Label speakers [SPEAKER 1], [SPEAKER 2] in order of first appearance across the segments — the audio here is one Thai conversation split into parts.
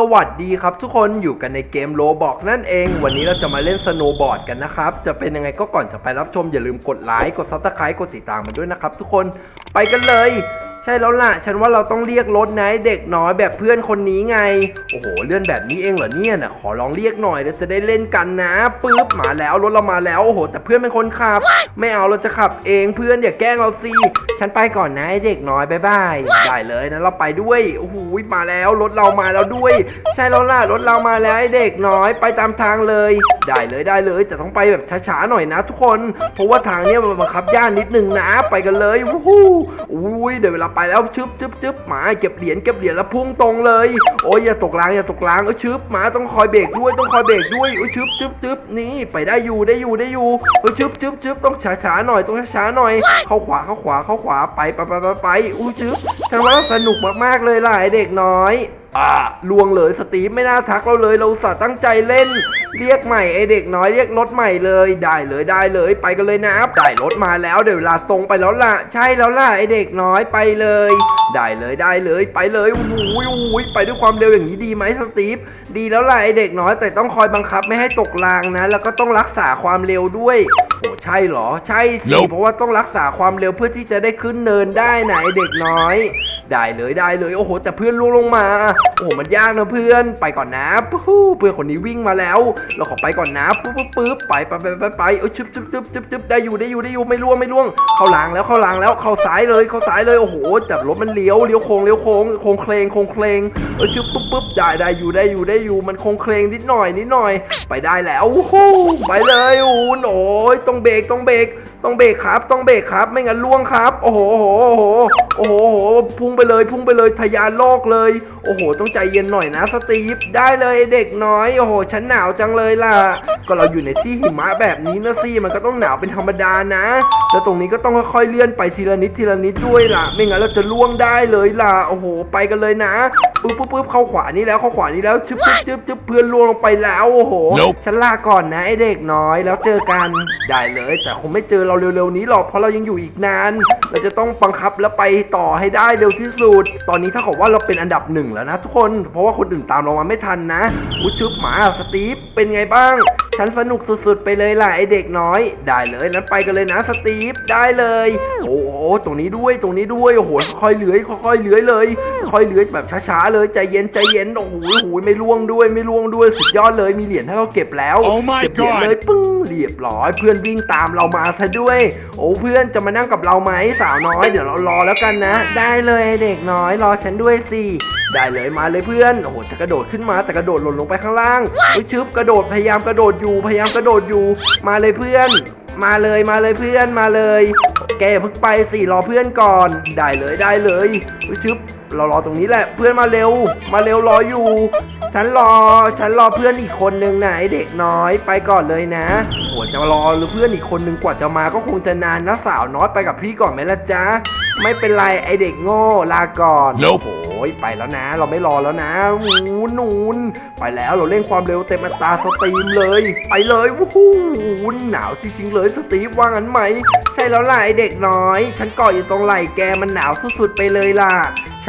[SPEAKER 1] สวัสดีครับทุกคนอยู่กันในเกมโลบอกนั่นเอง วันนี้เราจะมาเล่นสโนว์บอร์ดกันนะครับ จะเป็นยังไงก็ก่อนจะไปรับชมอย่าลืมกดไลค์กดซับสไครต์กดติดตามมาด้วยนะครับทุกคนไปกันเลย ใช่แล้วล่ะ ฉันว่าเราต้องเรียกรถนะไอ้เด็กน้อยแบบเพื่อนคนนี้ไง โอ้โห เลื่อนแบบนี้เองเหรอเนี่ยนะขอลองเรียกหน่อยเราจะได้เล่นกันนะปึ๊บมาแล้วรถเรามาแล้วโอ้โห แต่เพื่อนเป็นคนขับ ไม่เอาเราจะขับเองเพื่อนอย่าแกล้งเราสิฉันไปก่อนนะไอ้เด็กน้อยบายบายได้เลยนะเราไปด้วยโอ้โหมาแล้วรถเรามาแล้วด้วย ใช่แล้วล่ะรถเรามาแล้วไอ้เด็กน้อยไปตามทางเลย ได้เลยได้เลยแต่ต้องไปแบบช้าๆหน่อยนะ ทุกคนเพราะว่าทางเนี้ยมันบังคับย่านนิดนึงนะ ไปกันเลยวู้ฮู้อุ้ยเดี๋ยวเวลาไปแล้วชึบชึบชึบหมาเก็บเหรียญเก็บเหรียญแล้วพุ่งตรงเลย โอ้ยอย่าตกรางอย่าตกรางเออชึบหมาต้องคอยเบรกด้วยต้องคอยเบรกด้วยโอ้ยชึบชึบชึบนี่ไปได้อยู่ได้อยู่ได้อยู่เออชึบชึบชึบต้องช้าช้าหน่อยต้องช้าช้าหน่อย เข้าขวาเข้าขวาเข้าขวาไปไปไปไปไปอุ้ยชึบฉันว่าสนุกมากๆเลยล่ะไอเด็กน้อย อ่าลวงเลยสตีฟไม่น่าทักเราเลยเราอุตส่าห์ตั้งใจเล่น เรียกใหม่ไอเด็กน้อยเรียกรถใหม่เลยได้เลยได้เลยไปกันเลยนะได้รถมาแล้วเดี๋ยวเวลาตรงไปแล้วล่ะ ใช่แล้วล่ะไอเด็กน้อยไปเลย ได้เลยได้เลยไปเลยโอ้โหโอ้โหไปด้วยความเร็วอย่างนี้ดีไหมสตีฟดีแล้วล่ะไอเด็กน้อยแต่ต้องคอยบังคับไม่ให้ตกรางนะ แล้วก็ต้องรักษาความเร็วด้วยโอ้ใช่เหรอใช่สิ
[SPEAKER 2] Nope
[SPEAKER 1] เพราะว่าต้องรักษาความเร็วเพื่อที่จะได้ขึ้นเนินได้นะไอเด็กน้อย ได้เลยได้เลยโอ้โห แต่เพื่อนล่วงลงมา โอ้โหมันยากนะเพื่อนไปก่อนนะปุ๊บเพื่อนคนนี้วิ่งมาแล้ว เราขอไปก่อนนะปุ๊บปุ๊บปุ๊บไปไปไปไปไปเออชึบชึบชึบชึบชึบได้อยู่ได้อยู่ได้อยู่ไม่ล่วงไม่ล่วง เข้าหลังแล้วเข้าหลังแล้วเข้าซ้ายเลยเข้าซ้ายเลยโอ้โหแต่รถมันเลี้ยวเลี้ยวโค้งเลี้ยวโค้งโค้งเคลงโค้งเคลงเออชึบปุ๊บปุ๊บได้ได้อยู่ได้อยู่ได้อยู่มันโค้งเคลงนิดหน่อยนิดหน่อย ไปได้แล้วโอ้โหไปเลยโอ้โหโอ้ยต้องเบรกต้องเบรกต้องเบรกครับ ต้องเบรกครับ ไม่งั้นล่วงครับ โอ้โหโอ้โหโอ้โหพุ่งไปเลย พุ่งไปเลยทะยานโลกเลย โอ้โห ต้องใจเย็นหน่อยนะ สตีฟได้เลยเด็กน้อย โอ้โหฉันหนาวจังเลยล่ะ ก็เราอยู่ในที่หิมะแบบนี้นะสิมันก็ต้องหนาวเป็นธรรมดานะแล้วตรงนี้ก็ต้องค่อยๆเลื่อนไปทีละนิดทีละนิดด้วยล่ะ ไม่งั้นเราจะล่วงได้เลยล่ะ โอ้โห ไปกันเลยนะ ปึ๊บปึ๊บปึ๊บเข้าขวานี่แล้วเข้าขวานี่แล้วชึบชึบชึบชึบเพื่อนล่วงลงไปแล้วโอ้โห
[SPEAKER 2] Nope
[SPEAKER 1] ฉันลาก่อนนะไอเด็กน้อยแล้วเจอกันได้เลย แต่คงไม่เจอเราเร็วๆนี้หรอกเพราะเรายังอยู่อีกนาน เราจะต้องบังคับแล้วไปต่อให้ได้เร็วที่สุด ตอนนี้ถ้ากับว่าเราเป็นอันดับหนึ่งแล้วนะทุกคนเพราะว่าคนอื่นตามเรามาไม่ทันนะอุยชึบหมาสตีฟเป็นไงบ้างฉันสนุกสุดๆ ไปเลยล่ะไอเด็กน้อย ได้เลยนั้นไปกันเลยนะสตีฟได้เลย โอ้โหตรงนี้ด้วยตรงนี้ด้วยโอ้โหค่อยๆเลื้อยค่อยๆเลื้อยเลย ค่อยๆเลื้อยแบบช้าๆเลยใจเย็นใจเย็นโอ้โหโอ้โหไม่ล่วงด้วยไม่ล่วงด้วยสุดยอดเลยมีเหรียญให้เราเก็บแล้ว
[SPEAKER 2] Oh my
[SPEAKER 1] เก็บเหรียญ
[SPEAKER 2] God
[SPEAKER 1] เลยปึ้งเรียบร้อย เพื่อนวิ่งตามเรามาซะด้วย โอ้เพื่อนจะมานั่งกับเราไหมสาวน้อย เดี๋ยวเรารอแล้วกันนะ ได้เลยไอ้เด็กน้อยรอฉันด้วยสิได้เลยมาเลยเพื่อนโอ้โหจะกระโดดขึ้นมาแต่กระโดดหล่นลงไปข้างล่างเฮ้ยชึบกระโดดพยายามกระโดดอยู่พยายามกระโดดอยู่มาเลยเพื่อน มาเลยมาเลยเพื่อนมาเลย แกอย่าเพิ่งไปสิรอเพื่อนก่อน ได้เลยได้เลยเฮ้ยชึบเรารอตรงนี้แหละ เพื่อนมาเร็ว มาเร็วรออยู่ ฉันรอ ฉันรอเพื่อนอีกคนนึงนะไอเด็กน้อยไปก่อนเลยนะโหจะรอหรือเพื่อนอีกคนนึงกว่าจะมาก็คงจะนานนะสาวน้อยไปกับพี่ก่อนไหมล่ะจ๊ะ ไม่เป็นไรไอเด็กโง่ลาก่อน
[SPEAKER 2] Nope
[SPEAKER 1] โอ้ยไปแล้วนะ เราไม่รอแล้วนะหูนูนไปแล้วเราเร่งความเร็วเต็มอัตราสตรีมเลย ไปเลยวู้ฮู้หนาวจริงๆเลยสตีฟว่างั้นไหม ใช่แล้วล่ะไอเด็กน้อย ฉันเกาะอยู่ตรงไหล่แกมันหนาวสุดๆไปเลยล่ะ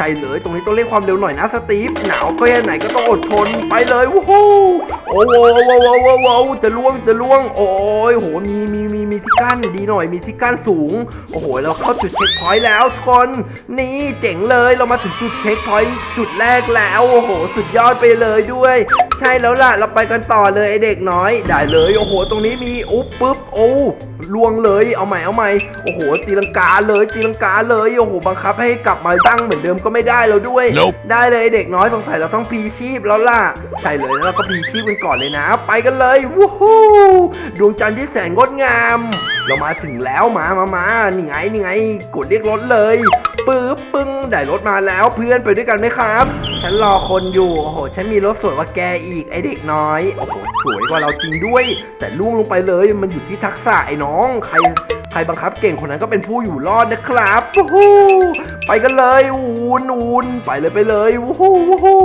[SPEAKER 1] ใช่เลยตรงนี้ต้องเร่งความเร็วหน่อยนะสตีฟหนาวก็แค่ไหนก็ต้องอดทนไปเลยวู้ฮู้โอ้โหโอ้โหโอ้โหโอ้โหจะล่วงจะล่วง โอ้ยโหมีมีมีมีที่กั้นดีหน่อยมีที่กั้นสูง โอ้โหเราเข้าจุดเช็คพอยต์แล้วทุกคนนี่เจ๋งเลยเรามาถึงจุดเช็คพอยต์จุดแรกแล้วโอ้โห สุดยอดไปเลยด้วย ใช่แล้วล่ะเราไปกันต่อเลยไอเด็กน้อยได้เลยโอ้โห ตรงนี้มีอุ๊บปุ๊บโอ้ล่วงเลยเอาใหม่เอาใหม่โอ้โหตีลังกาเลยตีลังกาเลยโอ้โหบังคับให้กลับมาตั้งเหมือนเดิมก็ไม่ได้แล้วด้วย
[SPEAKER 2] Nope
[SPEAKER 1] ได้เลยเด็กน้อยสงสัยเราต้องพลีชีพแล้วล่ะ ใช่เลยแล้วเราก็พลีชีพกันก่อนเลยนะ ไปกันเลยวู้ฮู้ดวงจันทร์ที่แสนงดงาม เรามาถึงแล้วมามามานี่ไงนี่ไง กดเรียกรถเลยปึ๊บปึ้งได้รถมาแล้วเพื่อนไปด้วยกันไหมครับ ฉันรอคนอยู่โอ้โหฉันมีรถสวยกว่าแกอีกไอเด็กน้อยโอ้โหสวยกว่าเราจริงด้วย แต่ล่วงลงไปเลยมันอยู่ที่ทักษะไอ้น้องใครใค รบังคับเก่งคนนั้นก็เป็นผู้อยู่รอดนะครับวู้ฮู้ไปกันเลยอูนอูนไปเลยไปเลยวู้ฮู้วู้ฮู้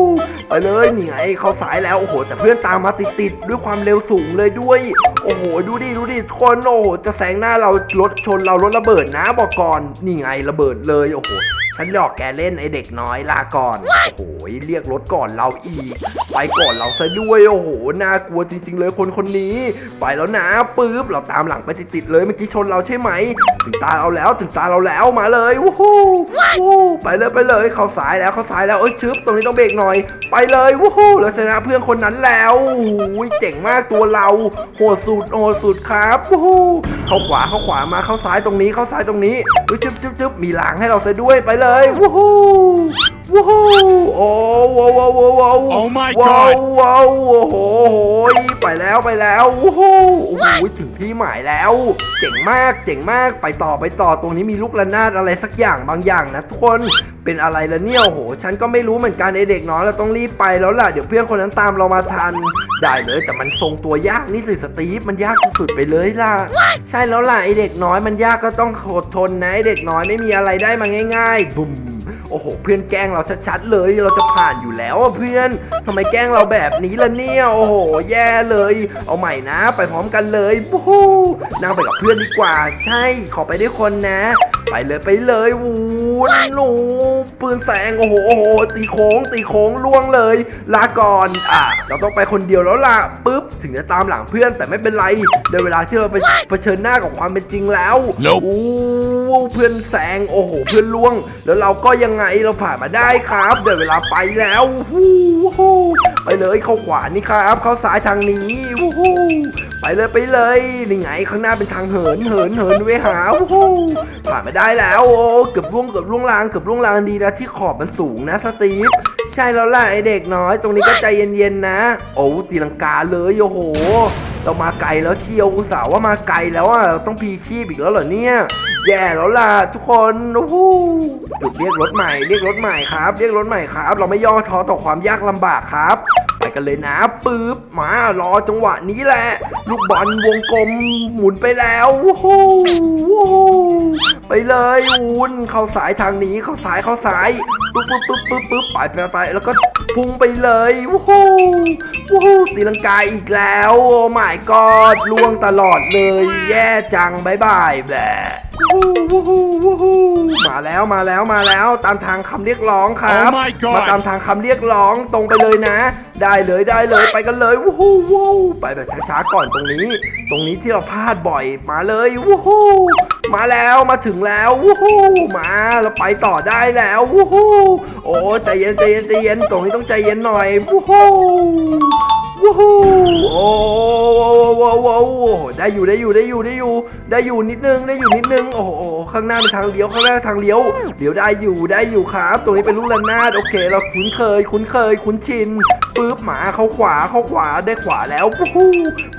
[SPEAKER 1] ไปเลยนี่ไงเขาสายแล้วโอ้โห แต่เพื่อนตามมาติดๆด้วยความเร็วสูงเลยด้วย โอ้โห ดูดิดูดิคนโอ้โหจะแซงหน้าเรารถชนเรารถระเบิดนะบอกก่อนนี่ไงระเบิดเลยโอ้โห ฉันหลอกแกเล่นไอเด็กน้อยลาก่อน โอ้โห เรียกรถก่อนเราอีก ไปก่อนเราซะด้วย โอ้โห น่ากลัวจริง ๆ เลยคนคนนี้ ไปแล้วนะปึ๊บ เราตามหลังไปติดๆเลยเมื่อกี้ชนเราใช่ไหม ถึงตาเราแล้ว ถึงตาเราแล้ว มาเลยวู้ฮู้วู้ฮู้ไปเลยไปเลย เข้าซ้ายแล้ว เข้าซ้ายแล้ว เอ้ยชึบ ตรงนี้ต้องเบรกหน่อย ไปเลยวู้ฮู้เราชนะเพื่อนคนนั้นแล้ว โอ้ยเจ๋งมากตัวเรา โหดสุด โหดสุดครับวู้ฮู้เข้าขวา เข้าขวา มา เข้าซ้ายตรงนี้ เข้าซ้ายตรงนี้เอ้ยชึบชึบชึบมีหลังให้เราซะด้วย ไปเลยวู้ฮู้วู้ฮู้ โอ้ว้าวว้าวว้าวว้าว
[SPEAKER 2] Oh my
[SPEAKER 1] ว้าว
[SPEAKER 2] God
[SPEAKER 1] ว้าวโอ้โหไปแล้วไปแล้วโอ้โหโอ้โหถึงที่หมายแล้ว เจ๋งมากเจ๋งมากไปต่อไปต่อตรงนี้มีลูกระนาดอะไรสักอย่างบางอย่างนะทุกคนเป็นอะไรละเนี่ยโอ้โห ฉันก็ไม่รู้เหมือนกันไอเด็กน้อยเราต้องรีบไปแล้วล่ะเดี๋ยวเพื่อนคนนั้นตามเรามาทันได้เลย แต่มันทรงตัวยากนี่สิสตีฟมันยากสุดๆไปเลยล่ะ ใช่แล้วล่ะไอเด็กน้อยมันยากก็ต้องอดทนนะไอเด็กน้อยไม่มีอะไรได้มาง่าย ๆบุ้ม โอ้โห เพื่อนแกล้งเราชัดๆเลย เราจะผ่านอยู่แล้วเพื่อนทำไมแกล้งเราแบบนี้ล่ะเนี่ย โอ้โห แย่เลย เอาใหม่นะ ไปพร้อมกันเลยบู๊นั่งไปกับเพื่อนดีกว่า ใช่ ขอไปด้วยคนนะ ไปเลยไปเลยวูนหนูปืนแสงโอ้โหโอ้โหตีโค้งตีโค้งล่วงเลย ลาก่อนอะเราต้องไปคนเดียวแล้วล่ะปุ๊บ ถึงจะตามหลังเพื่อนแต่ไม่เป็นไรในเวลาที่เราไปเผชิญหน้ากับความเป็นจริงแล้ว
[SPEAKER 2] Nope
[SPEAKER 1] อู้เพื่อนแซงโอ้โห เพื่อนล่วง แล้วเราก็ยังไงเราผ่านมาได้ครับเดี๋ยวเวลาไปแล้ววู้ฮู้ไปเลยเข้าขวานี่ครับ เข้าซ้ายทางนี้วู้ฮู้ไปเลยไปเลยนี่ไงข้างหน้าเป็นทางเหินเหินเหินไว้หาวู้ฮู้ผ่านมาได้แล้วโอ้เกือบล่วงเกือบล่วงลางเกือบล่วงลางดีนะที่ขอบมันสูงนะสตีฟ ใช่แล้วล่ะไอเด็กน้อย ตรงนี้ก็ใจเย็นๆนะ โอ้ตีลังกาเลยโอ้โห เรามาไกลแล้วเชียวอุตส่าห์ว่ามาไกลแล้วอะเราต้องพีชีพอีกแล้วเหรอเนี่ย แย่แล้วล่ะทุกคนโอ้โหหยุดเรียกรถใหม่เรียกรถใหม่ครับ เรียกรถใหม่ครับ เราไม่ย่อท้อต่อความยากลำบากครับไปกันเลยนะปึ๊บมารอจังหวะนี้แหละ ลูกบอลวงกลมหมุนไปแล้วโอ้โหโอ้โหไป เลยวุ้นเข้าสายทางนี้เข้าสายเข้าสายปึ๊บปึ๊บปึ๊บปึ๊บปุ๊บไปไปไปแล้วก็พุ่งไปเลยวู้ฮู้วู้ฮู้ตีลังกาอีกแล้ว โอ้ my god ล่วงตลอดเลย แย่จังบายบายแบะ วู้ฮู้วู้ฮู้วู้ฮู้มาแล้วมาแล้วมาแล้วตามทางคำเรียกร้องครับ
[SPEAKER 2] Oh my god
[SPEAKER 1] มาตามทางคำเรียกร้องตรงไปเลยนะ ได้เลยได้เลยไปกันเลยวู้ฮู้วู้ไปแบบช้าๆก่อนตรงนี้ ตรงนี้ที่เราพลาดบ่อยมาเลยวู้ฮู้มาแล้วมาถึงแล้ววู้ฮู้มาเราไปต่อได้แล้ววู้ฮู้โอ้ใจเย็นใจเย็นใจเย็นตรงนี้ต้องใจเย็นหน่อยวู้ฮู้ วู้ฮู้โอ้โว้โว้โว้ได้อยู่ได้อยู่ได้อยู่ได้อยู่ ได้อยู่นิดนึงได้อยู่นิดนึงโอ้โหข้างหน้าเป็นทางเลี้ยวข้างหน้าทางเลี้ยวเดี๋ยวได้อยู่ได้อยู่ครับ ตรงนี้เป็นลูกระนาดโอเค เราคุ้นเคย คุ้นเคย คุ้นชินปึ๊บหมาเข้าขวาเข้าขวาได้ขวาแล้ววู้ฮู้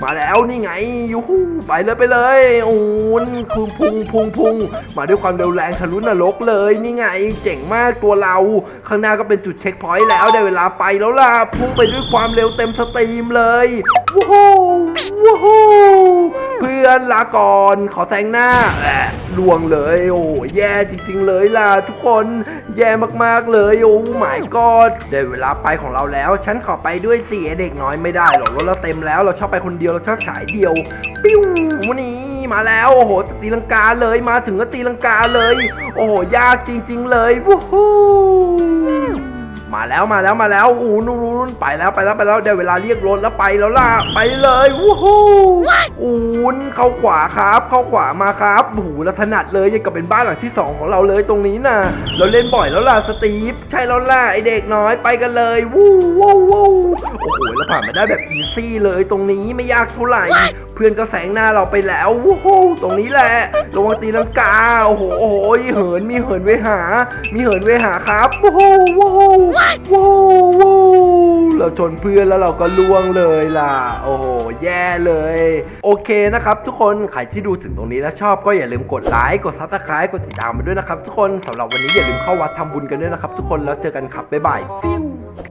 [SPEAKER 1] มาแล้วนี่ไงยูฮู้ไปเลยไปเลยโอ้นคุงพุงพุงพุงมาด้วยความเร็วแรงทะลุนรกเลยนี่ไงเจ๋งมากตัวเรา ข้างหน้าก็เป็นจุดเช็คพอยต์แล้วได้เวลาไปแล้วล่ะพุ่งไปด้วยความเร็วเต็มสตรีมเลยวู้ฮู้วู้ฮู้เพื่อนลาก่อนขอแซงหน้าแหลวงเลย โอ้แย่จริง ๆ เลยล่ะทุกคนแย่มากๆเลย โอ้หมายกอดได้เวลาไปของเราแล้ว ฉันขอไปด้วยสิเด็กน้อยไม่ได้หรอกรถเราเต็มแล้วเราชอบไปคนเดียวเราชอบฉายเดียว ปิ้วนี่มาแล้วโอ้โหตีลังกาเลยมาถึงก็ตีลังกาเลย โอ้โหยากจริง ๆ เลยวู้ฮู้ มาแล้วมาแล้วมาแล้วอู้นู่นไปแล้วไปแล้วไปแล้วได้เวลาเรียกรถแล้วไปแล้วล่ะไปเลยวู้ฮู้อู้นเข้าขวาครับ เข้าขวามาครับโอ้โหแล้วถนัดเลยยังกับเป็นบ้านหลังที่สองของเราเลยตรงนี้น่ะเราเล่นบ่อยแล้วล่ะสตีฟใช่แล้วล่ะไอเด็กน้อยไปกันเลยวู้วู้วู้โอ้โหแล้วผ่านมาได้แบบอีซี่เลยตรงนี้ไม่ยากเท่าไหร่ เพื่อนก็แสงหน้าเราไปแล้ววู้ฮู้ตรงนี้แหละระวังตีลังกาโอ้โหโอ้โหเหินมีเหินไว้หา มีเหินไว้หาครับวู้ฮู้วู้ฮู้วูวู้เราชนเพื่อนแล้วเราก็ล่วงเลยล่ะ โอ้โห แย่เลย โอเคนะครับ ทุกคน ใครที่ดูถึงตรงนี้แล้วชอบก็อย่าลืมกดไลค์ กดซับสไครต์กดติดตามมาด้วยนะครับ ทุกคนสำหรับวันนี้อย่าลืมเข้าวัดทำบุญกันด้วยนะครับ ทุกคน แล้วเจอกันครับ บ๊ายบาย